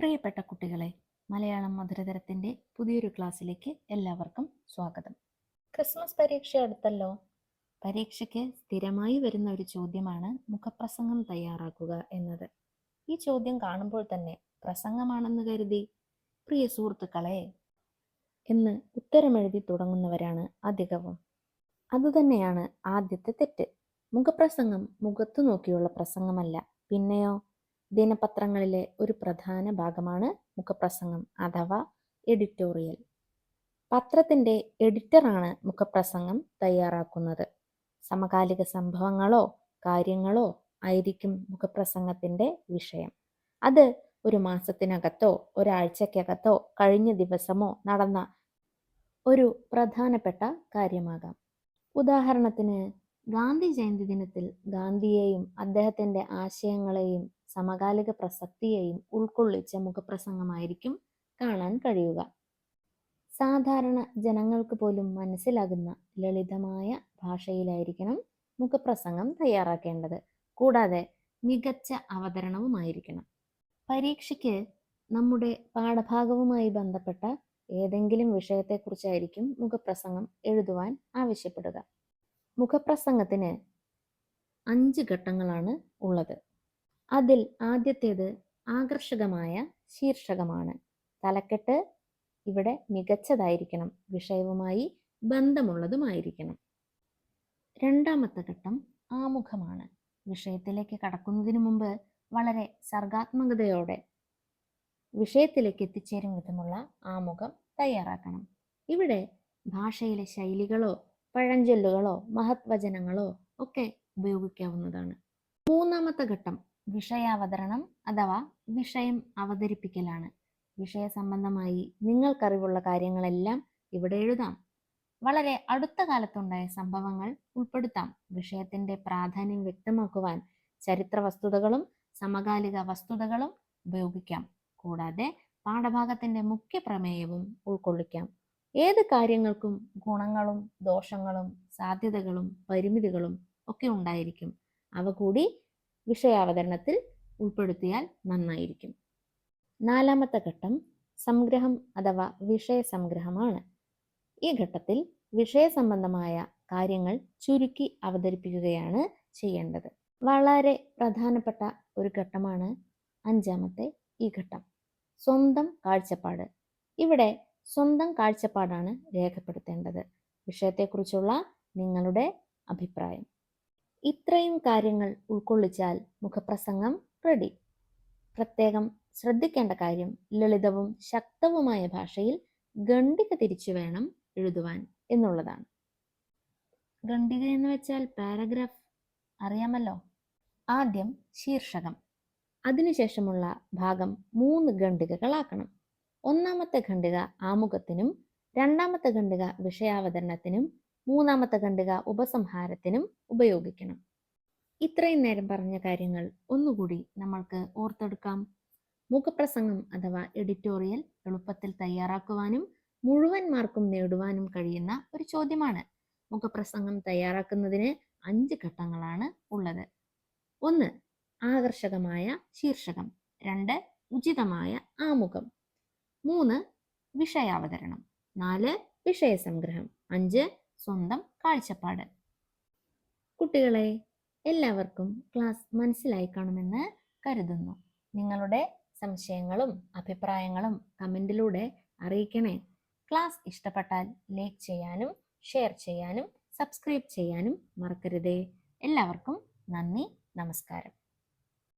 പ്രിയപ്പെട്ട കുട്ടികളെ മലയാളം മധുരതരത്തിന്റെ പുതിയൊരു ക്ലാസ്സിലേക്ക് എല്ലാവർക്കും സ്വാഗതം. ക്രിസ്മസ് പരീക്ഷ അടുത്തല്ലോ? പരീക്ഷയ്ക്ക് സ്ഥിരമായി വരുന്ന ഒരു ചോദ്യമാണ് മുഖപ്രസംഗം തയ്യാറാക്കുക എന്നത്. ഈ ചോദ്യം കാണുമ്പോൾ തന്നെ പ്രസംഗമാണെന്ന് കരുതി പ്രിയ സുഹൃത്തുക്കളെ എന്ന് ഉത്തരമെഴുതി തുടങ്ങുന്നവരാണ് അധികവും. അതുതന്നെയാണ് ആദ്യത്തെ തെറ്റ്. മുഖപ്രസംഗം മുഖത്തു നോക്കിയുള്ള പ്രസംഗമല്ല. പിന്നെയോ? ദിനപത്രങ്ങളിലെ ഒരു പ്രധാന ഭാഗമാണ് മുഖപ്രസംഗം അഥവാ എഡിറ്റോറിയൽ. പത്രത്തിന്റെ എഡിറ്ററാണ് മുഖപ്രസംഗം തയ്യാറാക്കുന്നത്. സമകാലിക സംഭവങ്ങളോ കാര്യങ്ങളോ ആയിരിക്കും മുഖപ്രസംഗത്തിന്റെ വിഷയം. അത് ഒരു മാസത്തിനകത്തോ ഒരാഴ്ചക്കകത്തോ കഴിഞ്ഞ ദിവസമോ നടന്ന ഒരു പ്രധാനപ്പെട്ട കാര്യമാകാം. ഉദാഹരണത്തിന് ഗാന്ധി ജയന്തി ദിനത്തിൽ ഗാന്ധിയെയും അദ്ദേഹത്തിന്റെ ആശയങ്ങളെയും സമകാലിക പ്രസക്തിയെയും ഉൾക്കൊള്ളിച്ച മുഖപ്രസംഗമായിരിക്കും കാണാൻ കഴിയുക. സാധാരണ ജനങ്ങൾക്ക് പോലും മനസ്സിലാകുന്ന ലളിതമായ ഭാഷയിലായിരിക്കണം മുഖപ്രസംഗം തയ്യാറാക്കേണ്ടത്. കൂടാതെ മികച്ച അവതരണവുമായിരിക്കണം. പരീക്ഷയ്ക്ക് നമ്മുടെ പാഠഭാഗവുമായി ബന്ധപ്പെട്ട ഏതെങ്കിലും വിഷയത്തെക്കുറിച്ചായിരിക്കും മുഖപ്രസംഗം എഴുതുവാൻ ആവശ്യപ്പെടുക. മുഖപ്രസംഗത്തിന് അഞ്ച് ഘട്ടങ്ങളാണ് ഉള്ളത്. അതിൽ ആദ്യത്തേത് ആകർഷകമായ ശീർഷകമാണ്. തലക്കെട്ട് ഇവിടെ മികച്ചതായിരിക്കണം. വിഷയവുമായി ബന്ധമുള്ളതുമായിരിക്കണം. രണ്ടാമത്തെ ഘട്ടം ആമുഖമാണ്. വിഷയത്തിലേക്ക് കടക്കുന്നതിന് മുമ്പ് വളരെ സർഗാത്മകതയോടെ വിഷയത്തിലേക്ക് എത്തിച്ചേരും വിധമുള്ള ആമുഖം തയ്യാറാക്കണം. ഇവിടെ ഭാഷയിലെ ശൈലികളോ പഴഞ്ചൊല്ലുകളോ മഹത്വചനങ്ങളോ ഒക്കെ ഉപയോഗിക്കാവുന്നതാണ്. മൂന്നാമത്തെ ഘട്ടം വിഷയാവതരണം അഥവാ വിഷയം അവതരിപ്പിക്കലാണ്. വിഷയ സംബന്ധമായി നിങ്ങൾക്കറിവുള്ള കാര്യങ്ങളെല്ലാം ഇവിടെ എഴുതാം. വളരെ അടുത്ത കാലത്തുണ്ടായ സംഭവങ്ങൾ ഉൾപ്പെടുത്താം. വിഷയത്തിന്റെ പ്രാധാന്യം വ്യക്തമാക്കുവാൻ ചരിത്ര വസ്തുതകളും സമകാലിക വസ്തുതകളും ഉപയോഗിക്കാം. കൂടാതെ പാഠഭാഗത്തിന്റെ മുഖ്യ പ്രമേയവും ഉൾക്കൊള്ളിക്കാം. ഏത് കാര്യങ്ങൾക്കും ഗുണങ്ങളും ദോഷങ്ങളും സാധ്യതകളും പരിമിതികളും ഒക്കെ ഉണ്ടായിരിക്കും. അവ കൂടി വിഷയാവതരണത്തിൽ ഉൾപ്പെടുത്തിയാൽ നന്നായിരിക്കും. നാലാമത്തെ ഘട്ടം സംഗ്രഹം അഥവാ വിഷയ സംഗ്രഹമാണ് ഈ ഘട്ടത്തിൽ വിഷയസംബന്ധമായ കാര്യങ്ങൾ ചുരുക്കി അവതരിപ്പിക്കുകയാണ് ചെയ്യേണ്ടത്. വളരെ പ്രധാനപ്പെട്ട ഒരു ഘട്ടമാണ് അഞ്ചാമത്തെ ഈ ഘട്ടം. സ്വന്തം കാഴ്ചപ്പാട്. ഇവിടെ സ്വന്തം കാഴ്ചപ്പാടാണ് രേഖപ്പെടുത്തേണ്ടത്. വിഷയത്തെക്കുറിച്ചുള്ള നിങ്ങളുടെ അഭിപ്രായം. ഇത്രയും കാര്യങ്ങൾ ഉൾക്കൊള്ളിച്ചാൽ മുഖപ്രസംഗം റെഡി പ്രത്യേകം ശ്രദ്ധിക്കേണ്ട കാര്യം ലളിതവും ശക്തവുമായ ഭാഷയിൽ ഖണ്ഡിക തിരിച്ചു വേണം എഴുതുവാൻ എന്നുള്ളതാണ്. ഖണ്ഡിക എന്ന് വെച്ചാൽ പാരഗ്രാഫ് അറിയാമല്ലോ? ആദ്യം ശീർഷകം. അതിനുശേഷമുള്ള ഭാഗം മൂന്ന് ഖണ്ഡികകളാക്കണം. ഒന്നാമത്തെ ഖണ്ഡിക ആമുഖത്തിനും രണ്ടാമത്തെ ഖണ്ഡിക വിഷയാവതരണത്തിനും മൂന്നാമത്തെ ഖണ്ഡിക ഉപസംഹാരത്തിനും ഉപയോഗിക്കണം. ഇത്രയും നേരം പറഞ്ഞ കാര്യങ്ങൾ ഒന്നുകൂടി നമ്മൾക്ക് ഓർത്തെടുക്കാം. മുഖപ്രസംഗം അഥവാ എഡിറ്റോറിയൽ എളുപ്പത്തിൽ തയ്യാറാക്കുവാനും മുഴുവൻ മാർക്കും നേടുവാനും കഴിയുന്ന ഒരു ചോദ്യമാണ്. മുഖപ്രസംഗം തയ്യാറാക്കുന്നതിന് അഞ്ച് ഘട്ടങ്ങളാണ് ഉള്ളത്. ഒന്ന് ആകർഷകമായ ശീർഷകം. രണ്ട് ഉചിതമായ ആമുഖം. മൂന്ന് വിഷയാവതരണം. നാല് വിഷയസംഗ്രഹം. അഞ്ച് സ്വന്തം കാഴ്ചപ്പാട്. കുട്ടികളെ എല്ലാവർക്കും ക്ലാസ് മനസ്സിലായി കാണുമെന്ന് കരുതുന്നു. നിങ്ങളുടെ സംശയങ്ങളും അഭിപ്രായങ്ങളും കമന്റിലൂടെ അറിയിക്കണേ. ക്ലാസ് ഇഷ്ടപ്പെട്ടാൽ ലൈക്ക് ചെയ്യാനും ഷെയർ ചെയ്യാനും സബ്സ്ക്രൈബ് ചെയ്യാനും മറക്കരുതേ. എല്ലാവർക്കും നന്ദി നമസ്കാരം.